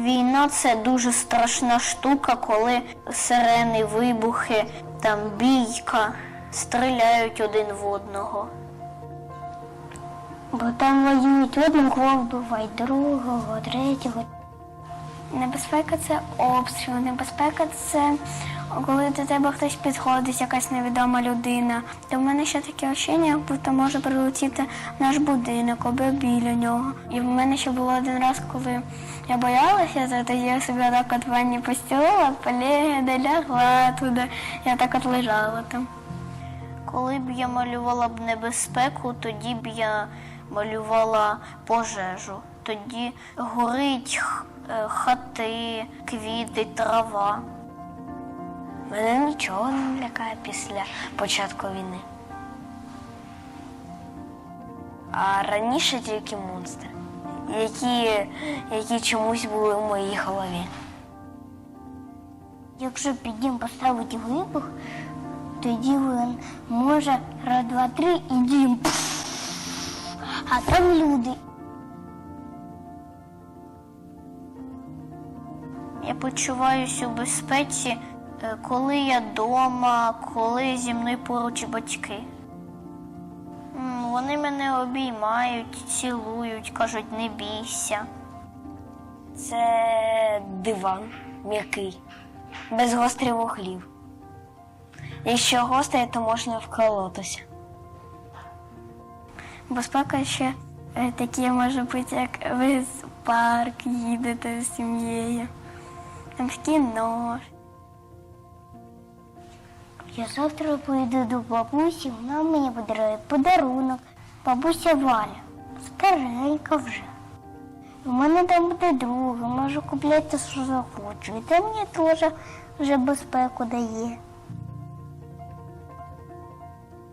Війна це дуже страшна штука, коли сирени, вибухи, там бійка, стріляють один в одного. Бо там воюють одного вбивають, другого, третього. Небезпека це обстріл, небезпека це коли до тебе хтось підходить, якась невідома людина. То в мене ще таке ощущення, як будто може прилетіти наш будинок або біля нього. І в мене ще було один раз, коли я боялася, то тоді я собі так от в ванні постілила, полегла, лягла туди. Я так от лежала там. Коли б я малювала б небезпеку, тоді б я малювала пожежу. Тоді горить е, хати, квіти, трава. Мене нічого не лякає після початку війни. А раніше тільки монстри, які, які чомусь були в моїй голові. Якщо під дім поставити вибух, тоді він може раз, два, три і дім. А там люди. Я почуваюся у безпеці, коли я вдома, коли зі мною поруч батьки. Вони мене обіймають, цілують, кажуть, не бійся. Це диван м'який, без гострих вуглів. Якщо гострий, то можна вколотися. Безпека ще е, таке може бути, як ви в парк їдете з сім'єю. В кіно. Я завтра поїду до бабусі, вона мені подарує подарунок. Бабуся Валя. Старенька вже. У мене там буде друга, можу купляти, що захочу. І це мені теж вже безпеку дає.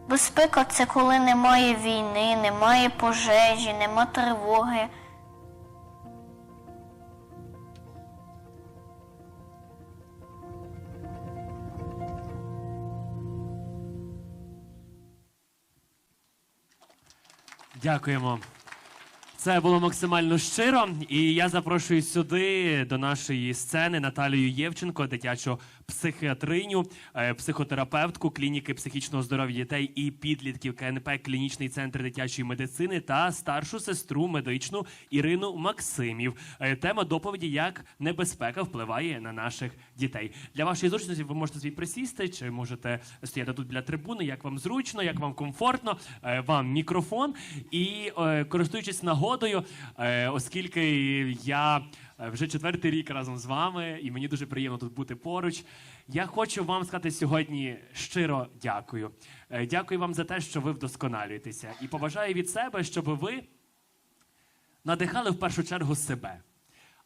Безпека це коли немає війни, немає пожежі, нема тривоги. Дякуємо. Це було максимально щиро. І я запрошую сюди до нашої сцени Наталію Євченко, дитячу психіатриню, е, психотерапевтку клініки психічного здоров'я дітей і підлітків КНП Клінічний центр дитячої медицини та старшу сестру медичну Ірину Максимів. Е, Тема доповіді як небезпека впливає на наших дітей. Для вашої зручності ви можете собі присісти, чи можете стояти тут біля трибуни, як вам зручно, як вам комфортно. Е, Вам мікрофон. І користуючись нагодою, оскільки я вже четвертий рік разом з вами, і мені дуже приємно тут бути поруч. Я хочу вам сказати сьогодні щиро дякую. Е, Дякую вам за те, що ви вдосконалюєтеся, і побажаю від себе, щоб ви надихали в першу чергу себе.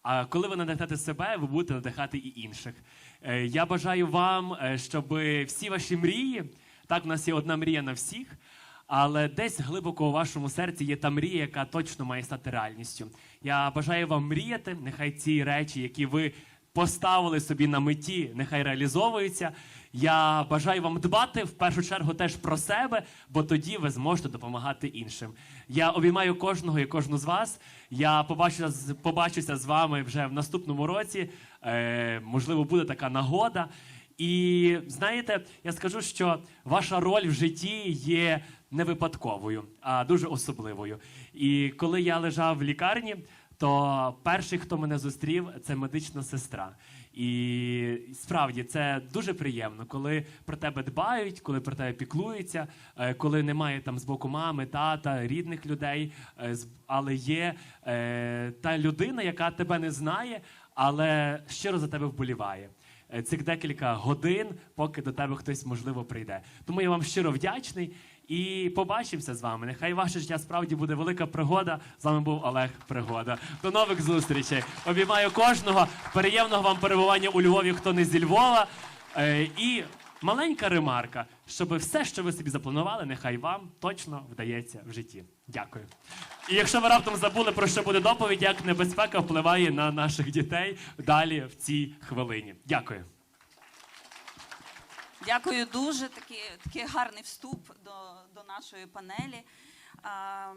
А коли ви надихнете себе, ви будете надихати і інших. Е, Я бажаю вам, е, щоб всі ваші мрії, так, в нас є одна мрія на всіх, але десь глибоко у вашому серці є та мрія, яка точно має стати реальністю. Я бажаю вам мріяти, нехай ці речі, які ви поставили собі на меті, нехай реалізовуються. Я бажаю вам дбати в першу чергу теж про себе, бо тоді ви зможете допомагати іншим. Я обіймаю кожного і кожну з вас. Я побачуся, побачуся з вами вже в наступному році. Е, можливо, буде така нагода. І знаєте, я скажу, що ваша роль в житті є не випадковою, а дуже особливою. І коли я лежав в лікарні, то перший, хто мене зустрів, це медична сестра. І справді це дуже приємно, коли про тебе дбають, коли про тебе піклуються, е, коли немає там з боку мами, тата, рідних людей, е, але є е, та людина, яка тебе не знає, але щиро за тебе вболіває. Е, Цих декілька годин, поки до тебе хтось можливо прийде. Тому я вам щиро вдячний і побачимося з вами. Нехай ваше життя справді буде велика пригода. З вами був Олег Пригода. До нових зустрічей. Обіймаю кожного. Приємного вам перебування у Львові, хто не зі Львова. Е, І маленька ремарка, щоб все, що ви собі запланували, нехай вам точно вдається в житті. Дякую. І якщо ви раптом забули про що буде доповідь, як небезпека впливає на наших дітей далі в цій хвилині. Дякую. Дякую дуже. Такий, такий гарний вступ до, до нашої панелі. А,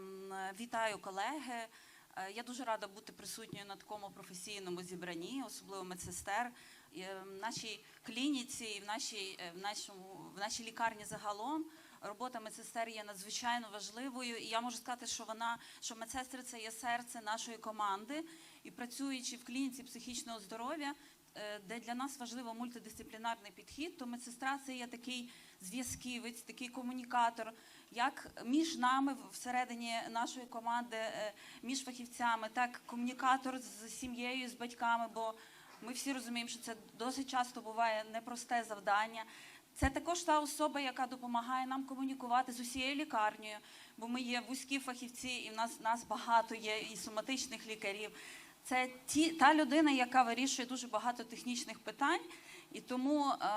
Вітаю колеги. Е, Я дуже рада бути присутньою на такому професійному зібранні, особливо медсестер. І, е, В нашій клініці в нашій, е, в нашому, в нашій лікарні загалом робота медсестер є надзвичайно важливою. І я можу сказати, що вона, що медсестри це є серце нашої команди. І працюючи в клініці психічного здоров'я, е, де для нас важливо мультидисциплінарний підхід, то медсестра це є такий зв'язківець, такий комунікатор, як між нами всередині нашої команди, е, між фахівцями, так комунікатор з сім'єю, з батьками, бо ми всі розуміємо, що це досить часто буває непросте завдання. Це також та особа, яка допомагає нам комунікувати з усією лікарнею, бо ми є вузькі фахівці, і в нас, нас багато є і соматичних лікарів. Це ті, та людина, яка вирішує дуже багато технічних питань, і тому е,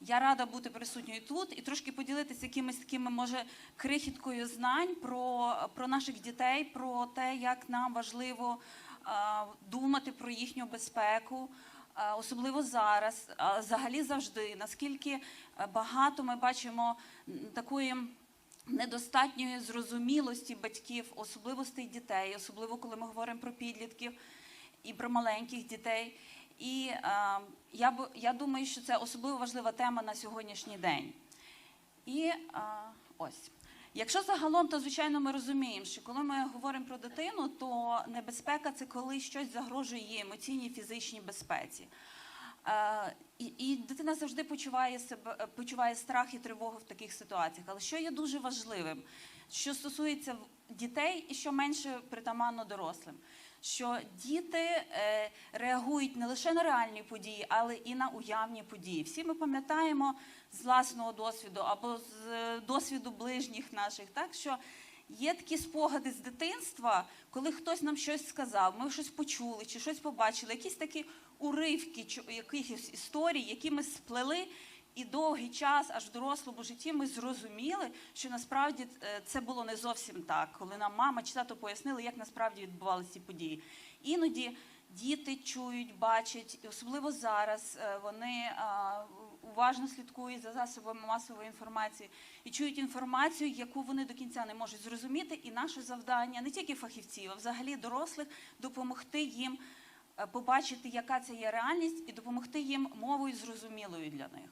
я рада бути присутньою тут і трошки поділитися якимись такими, може, крихіткою знань про, про наших дітей, про те, як нам важливо е, думати про їхню безпеку. Особливо зараз, а взагалі завжди, наскільки е, багато ми бачимо такої недостатньої зрозумілості батьків, особливостей дітей, особливо коли ми говоримо про підлітків і про маленьких дітей. І е, я, б- я думаю, що це особливо важлива тема на сьогоднішній день. І е, ось. Якщо загалом, то звичайно ми розуміємо, що коли ми говоримо про дитину, то небезпека це коли щось загрожує її емоційній фізичній безпеці. Е, і, дитина завжди почуває себе почуває страх і тривогу в таких ситуаціях. Але що є дуже важливим, що стосується дітей і що менше притаманно дорослим, що діти е, реагують не лише на реальні події, але і на уявні події. Всі ми пам'ятаємо з власного досвіду або з е, досвіду ближніх наших, так що Є такі спогади з дитинства, коли хтось нам щось сказав, ми щось почули чи щось побачили, якісь такі уривки якихось історій, які ми сплели, і довгий час, аж в дорослому житті, ми зрозуміли, що насправді е, це було не зовсім так, коли нам мама чи тато пояснили, як насправді відбувалися ці події. Іноді діти чують, бачать, і особливо зараз е, вони уважно слідкують за засобами масової інформації і чують інформацію, яку вони до кінця не можуть зрозуміти. І наше завдання не тільки фахівців, а взагалі дорослих допомогти їм е, побачити, яка це є реальність, і допомогти їм мовою зрозумілою для них.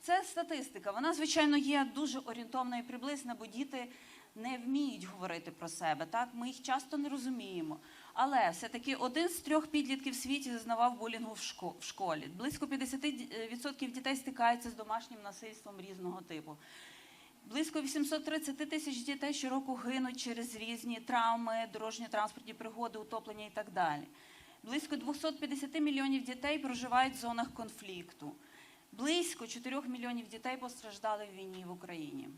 Це статистика. Вона, звичайно, є дуже орієнтовна і приблизна, бо діти не вміють говорити про себе. Так, ми їх часто не розуміємо. Але все-таки один з трьох підлітків в світі зазнавав булінгу в шко- в школі. Близько 50% дітей стикаються з домашнім насильством різного типу. Близько 830 тисяч дітей щороку гинуть через різні травми, дорожньо-транспортні пригоди, утоплення і так далі. Близько 250 мільйонів дітей проживають в зонах конфлікту. Близько 4 мільйонів дітей постраждали в війні в Україні.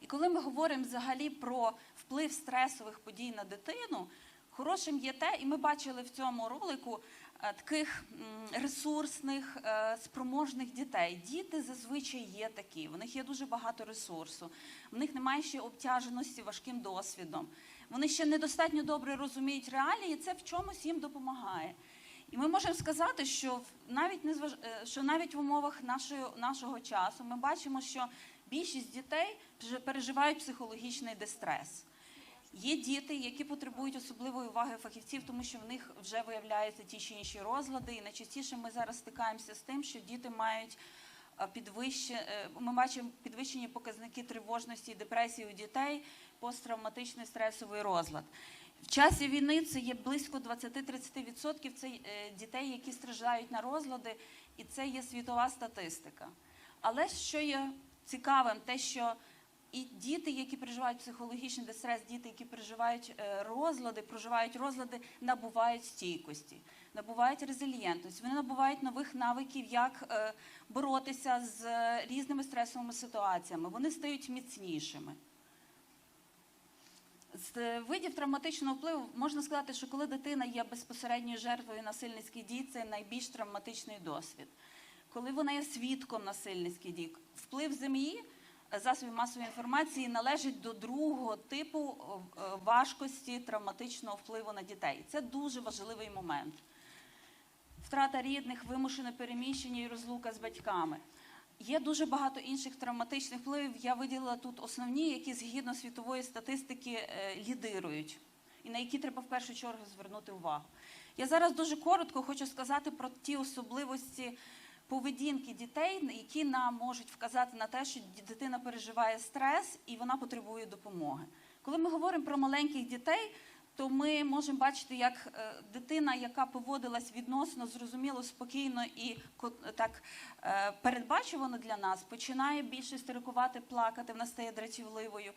І коли ми говоримо взагалі про вплив стресових подій на дитину, хорошим є те, і ми бачили в цьому ролику е, таких ресурсних, е, спроможних дітей. Діти зазвичай є такі, в них є дуже багато ресурсу, в них немає ще обтяженості важким досвідом. Вони ще недостатньо добре розуміють реалії, і це в чомусь їм допомагає. І ми можемо сказати, що навіть не е, що навіть в умовах нашої, нашого часу ми бачимо, що більшість дітей переживають психологічний дистрес. Є діти, які потребують особливої уваги фахівців, тому що в них вже виявляються ті чи інші розлади. І найчастіше ми зараз стикаємося з тим, що діти мають е, е, ми бачимо підвищені показники тривожності і депресії у дітей, посттравматичний стресовий розлад. В часі війни це є близько 20-30% це е, дітей, які страждають на розлади, і це є світова статистика. Але що є цікавим, те, що і діти, які переживають психологічний дистрес, діти, які переживають е, розлади, проживають розлади, набувають стійкості, набувають резильєнтності. Вони набувають нових навиків, як е, боротися з різними стресовими ситуаціями. Вони стають міцнішими. З видів травматичного впливу можна сказати, що коли дитина є безпосередньою жертвою насильницьких дій, це найбільш травматичний досвід. Коли вона є свідком насильницьких дій, вплив землі засобів масової інформації належить до другого типу е, важкості травматичного впливу на дітей. Це дуже важливий момент. Втрата рідних, вимушене переміщення і розлука з батьками. Є дуже багато інших травматичних впливів. Я виділила тут основні, які згідно світової статистики е, лідирують, і на які треба в першу чергу звернути увагу. Я зараз дуже коротко хочу сказати про ті особливості поведінки дітей, які нам можуть вказати на те, що дитина переживає стрес і вона потребує допомоги. Коли ми говоримо про маленьких дітей, то ми можемо бачити, як е, дитина, яка поводилась відносно зрозуміло, спокійно і так е, передбачувано для нас, починає більше істерикувати, плакати, вона стає дратівливою.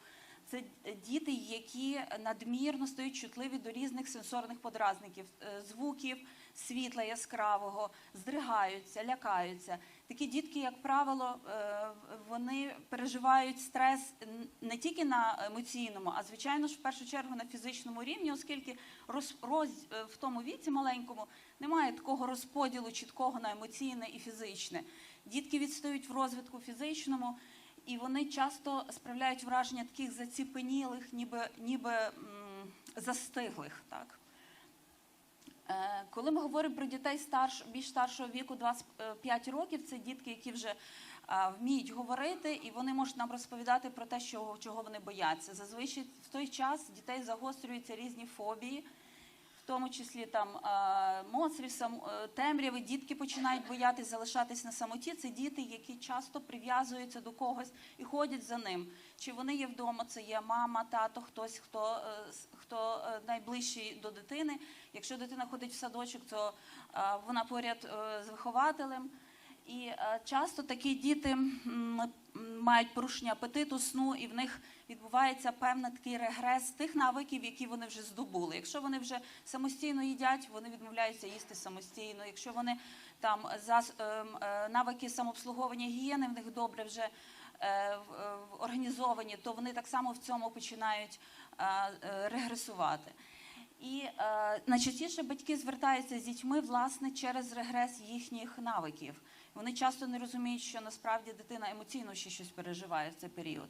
Це діти, які надмірно стають чутливі до різних сенсорних подразників, е, звуків, світла яскравого, здригаються, лякаються. Такі дітки, як правило, е, вони переживають стрес не тільки на емоційному, а звичайно ж в першу чергу на фізичному рівні, оскільки роз, роз- е, в тому віці маленькому немає такого розподілу чіткого на емоційне і фізичне. Дітки відстають в розвитку фізичному. І вони часто справляють враження таких заціпенілих, ніби, ніби застиглих. Так? Е, Коли ми говоримо про дітей старш, більш старшого віку, 25 років, це дітки, які вже вміють говорити, і вони можуть нам розповідати про те, чого вони бояться. Зазвичай в той час дітей загострюються різні фобії, тому числі там монстрів, е, темряви. Дітки починають боятися залишатись на самоті. Це діти, які часто прив'язуються до когось і ходять за ним. Чи вони є вдома? Це є мама, тато, хтось, хто, е, хто е, найближчий до дитини. Якщо дитина ходить в садочок, то вона поряд з вихователем. І е, часто такі діти мають порушення апетиту, сну, і в них відбувається певний такий регрес тих навиків, які вони вже здобули. Якщо вони вже самостійно їдять, вони відмовляються їсти самостійно. Якщо вони там зас, ем, е, навики самообслуговування гігієни в них добре вже е, організовані, то вони так само в цьому починають регресувати. І е, найчастіше батьки звертаються з дітьми власне через регрес їхніх навиків. Вони часто не розуміють, що насправді дитина емоційно ще щось переживає в цей період.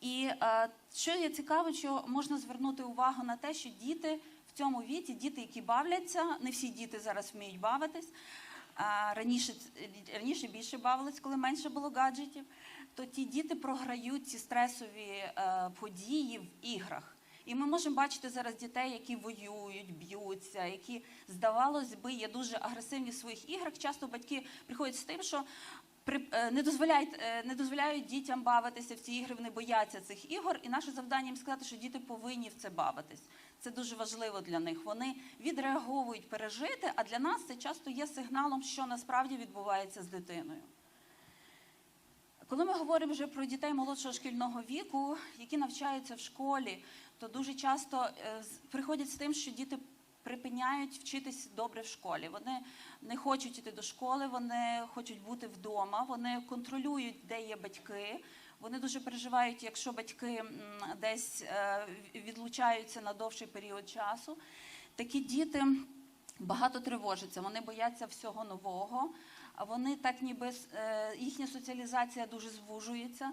І е, що є цікаво, що можна звернути увагу на те, що діти в цьому віці, діти, які бавляться, не всі діти зараз вміють бавитись. Раніше, раніше більше бавились, коли менше було гаджетів, то ті діти програють ці стресові е, події в іграх. І ми можемо бачити зараз дітей, які воюють, б'ються, які, здавалось би, є дуже агресивні в своїх іграх. Часто батьки приходять з тим, що е, не дозволяють, е, не дозволяють дітям бавитися в ці ігри, вони бояться цих ігор. І наше завдання їм сказати, що діти повинні в це бавитись. Це дуже важливо для них. Вони відреаговують пережити, а для нас це часто є сигналом, що насправді відбувається з дитиною. Коли ми говоримо вже про дітей молодшого шкільного віку, які навчаються в школі, то дуже часто е, приходять з тим, що діти припиняють вчитись добре в школі. Вони не хочуть йти до школи, вони хочуть бути вдома, вони контролюють, де є батьки. Вони дуже переживають, якщо батьки десь е, відлучаються на довший період часу. Такі діти багато тривожаться, вони бояться всього нового, а вони так ніби е, їхня соціалізація дуже звужується.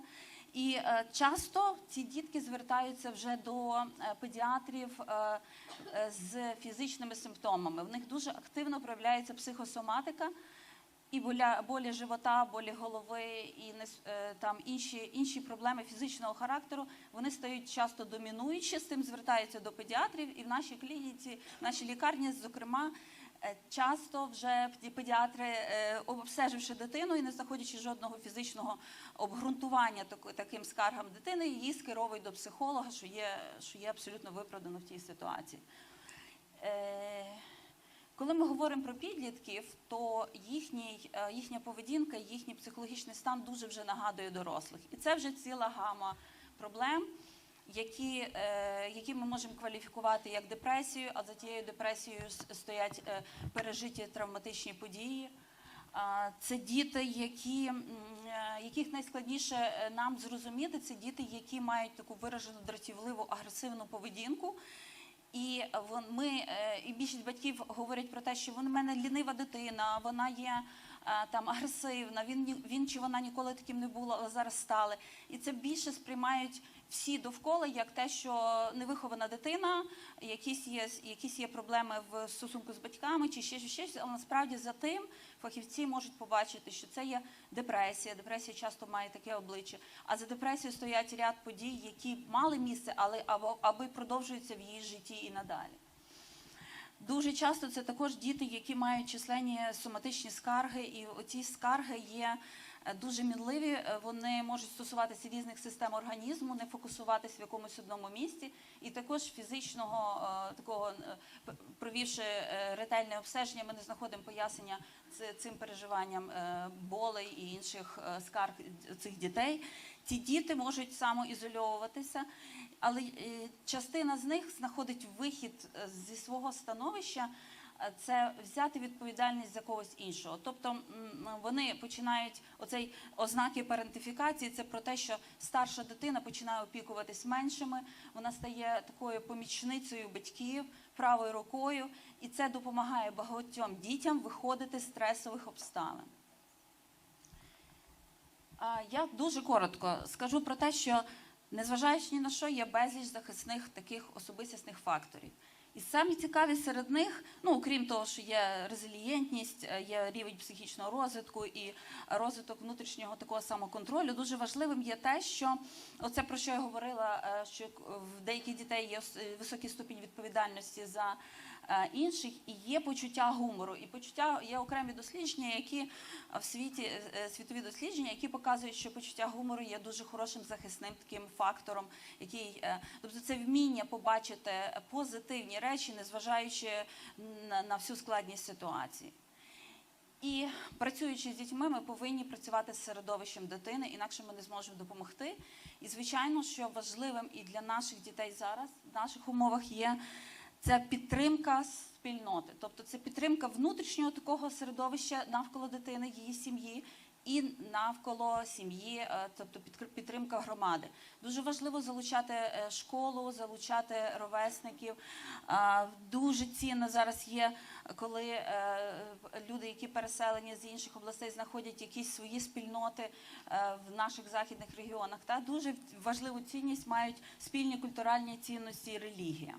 І е, часто ці дітки звертаються вже до е, педіатрів е, з фізичними симптомами. В них дуже активно проявляється психосоматика. І боля, болі живота, болі голови і там інші, інші проблеми фізичного характеру, вони стають часто домінуючі, з цим звертаються до педіатрів. І в нашій клініці, в нашій лікарні, зокрема, часто вже педіатри, е, обстеживши дитину і не знаходячи жодного фізичного обґрунтування таким скаргам дитини, її скеровують до психолога, що є, що є абсолютно виправдано в тій ситуації. Е, коли ми говоримо про підлітків, то їхній, е, їхня поведінка, їхній психологічний стан дуже вже нагадує дорослих. І це вже ціла гама проблем, які, е, які ми можемо кваліфікувати як депресію, а за тією депресією стоять е, пережиті травматичні події. Це діти, які, е, яких найскладніше нам зрозуміти, це діти, які мають таку виражену дратівливу агресивну поведінку. І ми, і більшість батьків говорять про те, що вона в мене лінива дитина, вона є там агресивна, він, він чи вона ніколи таким не було, але зараз стали. І це більше сприймають всі довкола як те, що невихована дитина, якісь є, якісь є проблеми в стосунку з батьками чи ще щось, але насправді за тим фахівці можуть побачити, що це є депресія. Депресія часто має таке обличчя. А за депресією стоять ряд подій, які мали місце, але або аби продовжуються в її житті і надалі. Дуже часто це також діти, які мають численні соматичні скарги, і оці скарги є дуже мінливі. Е, Вони можуть стосуватися різних систем організму, не фокусуватись в якомусь одному місці, і також фізичного е, такого е, провівши ретельне обстеження, ми не знаходимо пояснення цим переживанням болей і інших скарг цих дітей. Ці діти можуть самоізольовуватися, але частина з них знаходить вихід зі свого становища. Е, Це взяти відповідальність за когось іншого. Тобто вони починають оцей ознаки парентифікації. Це про те, що старша дитина починає опікуватись меншими, вона стає такою помічницею батьків, правою рукою, і це допомагає багатьом дітям виходити з стресових обставин. Я дуже коротко скажу про те, що незважаючи ні на що, є безліч захисних таких особистісних факторів. І самі цікаві серед них, ну окрім того, що є резилієнтність, е, є рівень психічного розвитку і розвиток внутрішнього такого самоконтролю. Дуже важливим є те, що оце про що я говорила, е, що в деяких дітей є високий ступінь відповідальності за інших, і є почуття гумору. І почуття є окремі дослідження, які в світі е, світові дослідження, які показують, що почуття гумору є дуже хорошим захисним таким фактором, який е, тобто це вміння побачити позитивні речі, незважаючи на всю складність ситуації. І працюючи з дітьми, ми повинні працювати з середовищем дитини, інакше ми не зможемо допомогти. І звичайно, що важливим і для наших дітей зараз в наших умовах є це підтримка спільноти, тобто це підтримка внутрішнього такого середовища навколо дитини, її сім'ї. І навколо сім'ї, е, тобто підтримка громади. Дуже важливо залучати е, школу, залучати ровесників. Дуже цінно зараз є, коли е, люди, які переселені з інших областей, знаходять якісь свої спільноти в наших західних регіонах. Та дуже важливу цінність мають спільні культуральні цінності і релігія.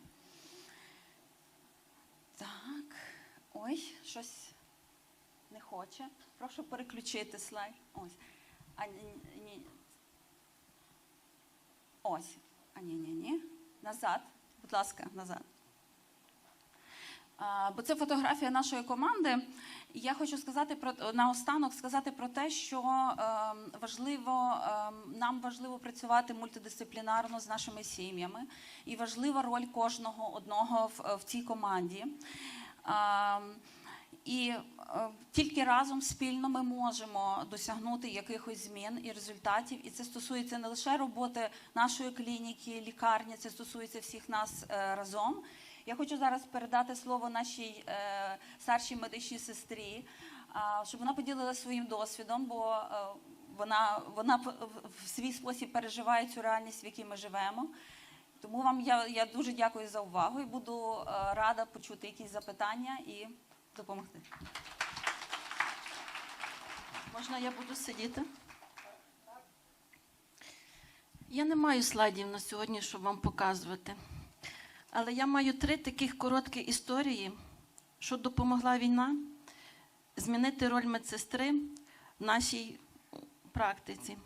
Так, ой, щось не хоче. Прошу переключити слайд. Ось. А, ні. Ось. А ні, ні, ні. Назад. Будь ласка, назад. Бо це фотографія нашої команди. Я хочу сказати про наостанок сказати про те, що ем, важливо ем, нам важливо працювати мультидисциплінарно з нашими сім'ями, і важлива роль кожного одного в, в цій команді. Ем, і е, тільки разом спільно ми можемо досягнути якихось змін і результатів. І це стосується не лише роботи нашої клініки, лікарні, це стосується всіх нас е, разом. Я хочу зараз передати слово нашій е, старшій медичній сестрі, а, щоб вона поділилася своїм досвідом, бо е, вона, вона в свій спосіб переживає цю реальність, в якій ми живемо. Тому вам я, я дуже дякую за увагу і буду е, рада почути якісь запитання і допомогти. Можна я буду сидіти? Я не маю слайдів на сьогодні, щоб вам показувати. Але я маю три таких короткі історії, що допомогла війна змінити роль медсестри в нашій практиці.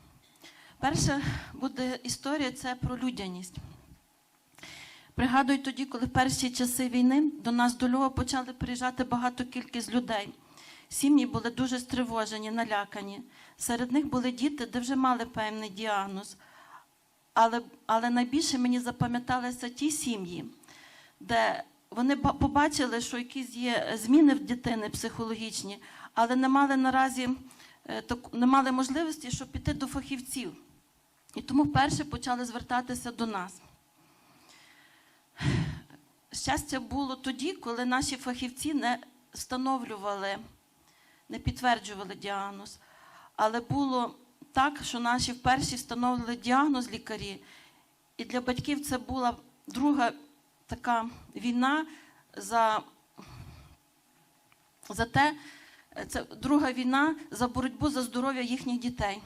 Перша буде історія це про людяність. Пригадую тоді, коли в перші часи війни до нас до Львова почали приїжджати багато кількість людей. Сім'ї були дуже стривожені, налякані. Серед них були діти, де вже мали певний діагноз. Але, але найбільше мені запам'яталися ті сім'ї, де вони побачили, що якісь є зміни в дитини психологічні, але не мали наразі е, не мали можливості, щоб піти до фахівців. І тому вперше почали звертатися до нас. Щастя було тоді, коли наші фахівці не встановлювали, не підтверджували діагноз. Але було так, що наші вперше встановили діагноз лікарі, і для батьків це була друга така війна за, за те, Це друга війна за боротьбу за здоров'я їхніх дітей.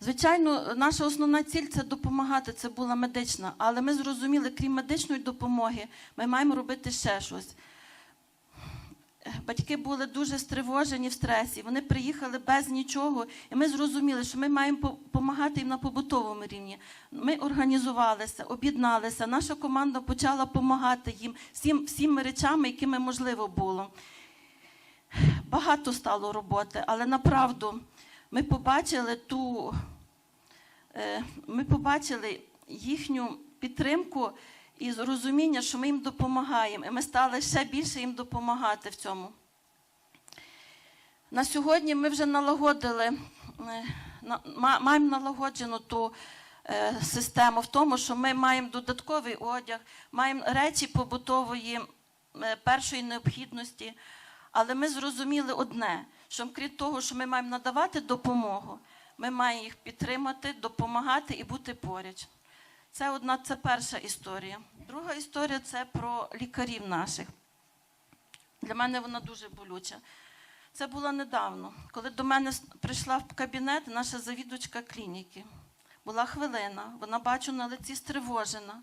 Звичайно, наша основна ціль це допомагати. Це була медична, але ми зрозуміли, крім медичної допомоги, ми маємо робити ще щось. Батьки були дуже стривожені в стресі. Вони приїхали без нічого, і ми зрозуміли, що ми маємо допомагати їм на побутовому рівні. Ми організувалися, об'єдналися. Наша команда почала допомагати їм всім, всіми речами, якими можливо було. Багато стало роботи, але направду ми побачили ту, е, ми побачили їхню підтримку і розуміння, що ми їм допомагаємо. І ми стали ще більше їм допомагати в цьому. На сьогодні ми вже налагодили, е, маємо налагоджену ту е, систему в тому, що ми маємо додатковий одяг, маємо речі побутової е, першої необхідності. Але ми зрозуміли одне, що крім того, що ми маємо надавати допомогу, ми маємо їх підтримати, допомагати і бути поряд. Це одна, це перша історія. Друга історія це про лікарів наших. Для мене вона дуже болюча. Це було недавно, коли до мене прийшла в кабінет наша завідувачка клініки. Була хвилина, вона бачу на лиці стривожена.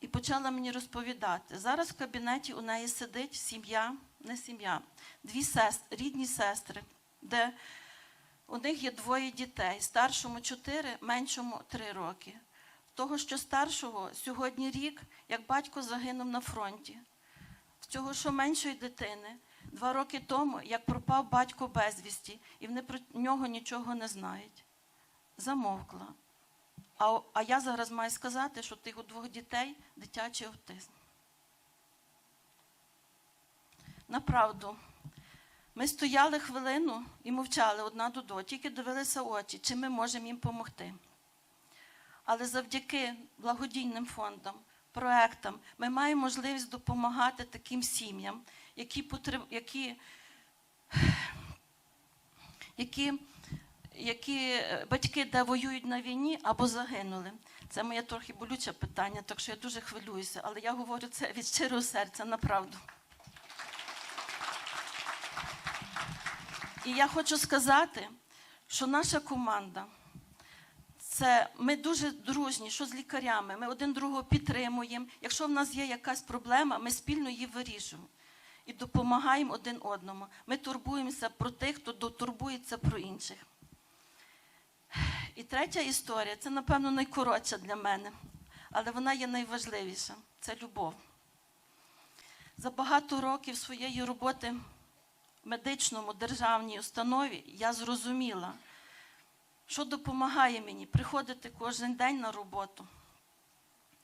І почала мені розповідати. Зараз в кабінеті у неї сидить сім'я, не сім'я, дві сестри, рідні сестри, де у них є двоє дітей, старшому 4, меншому 3 роки. Того, що старшого сьогодні рік, як батько загинув на фронті. В цього, що меншої дитини, два роки тому, як пропав батько безвісті, і вони про нього нічого не знають. Замовкла. А, а я зараз маю сказати, що тих у двох дітей дитячий автизм. Направду, ми стояли хвилину і мовчали одна до одної, тільки дивилися очі, чи ми можемо їм допомогти. Але завдяки благодійним фондам, проектам, ми маємо можливість допомагати таким сім'ям, які, потреб... які... які які е, батьки, де воюють на війні або загинули. Це моє трохи болюче питання, так що я дуже хвилююся, але я говорю це від щирого серця, направду. І я хочу сказати, що наша команда це ми дуже дружні, що з лікарями. Ми один другого підтримуємо. Якщо в нас є якась проблема, ми спільно її вирішуємо і допомагаємо один одному. Ми турбуємося про тих, хто турбується про інших. І третя історія це, напевно, найкоротша для мене, але вона є найважливіша це любов. За багато років своєї роботи в медичному державній установі я зрозуміла, що допомагає мені приходити кожен день на роботу,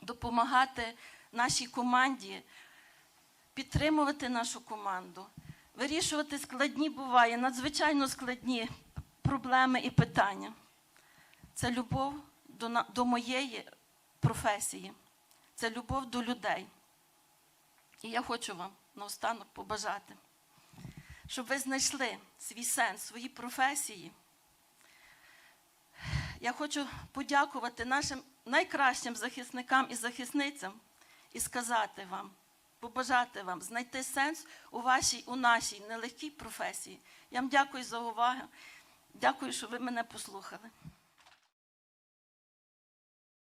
допомагати нашій команді, підтримувати нашу команду, вирішувати складні буває, надзвичайно складні проблеми і питання. Це любов до, до моєї професії, це любов до людей. І я хочу вам наостанок побажати, щоб ви знайшли свій сенс, свої професії. Я хочу подякувати нашим найкращим захисникам і захисницям і сказати вам, побажати вам знайти сенс у вашій, у нашій нелегкій професії. Я вам дякую за увагу. Дякую, що ви мене послухали.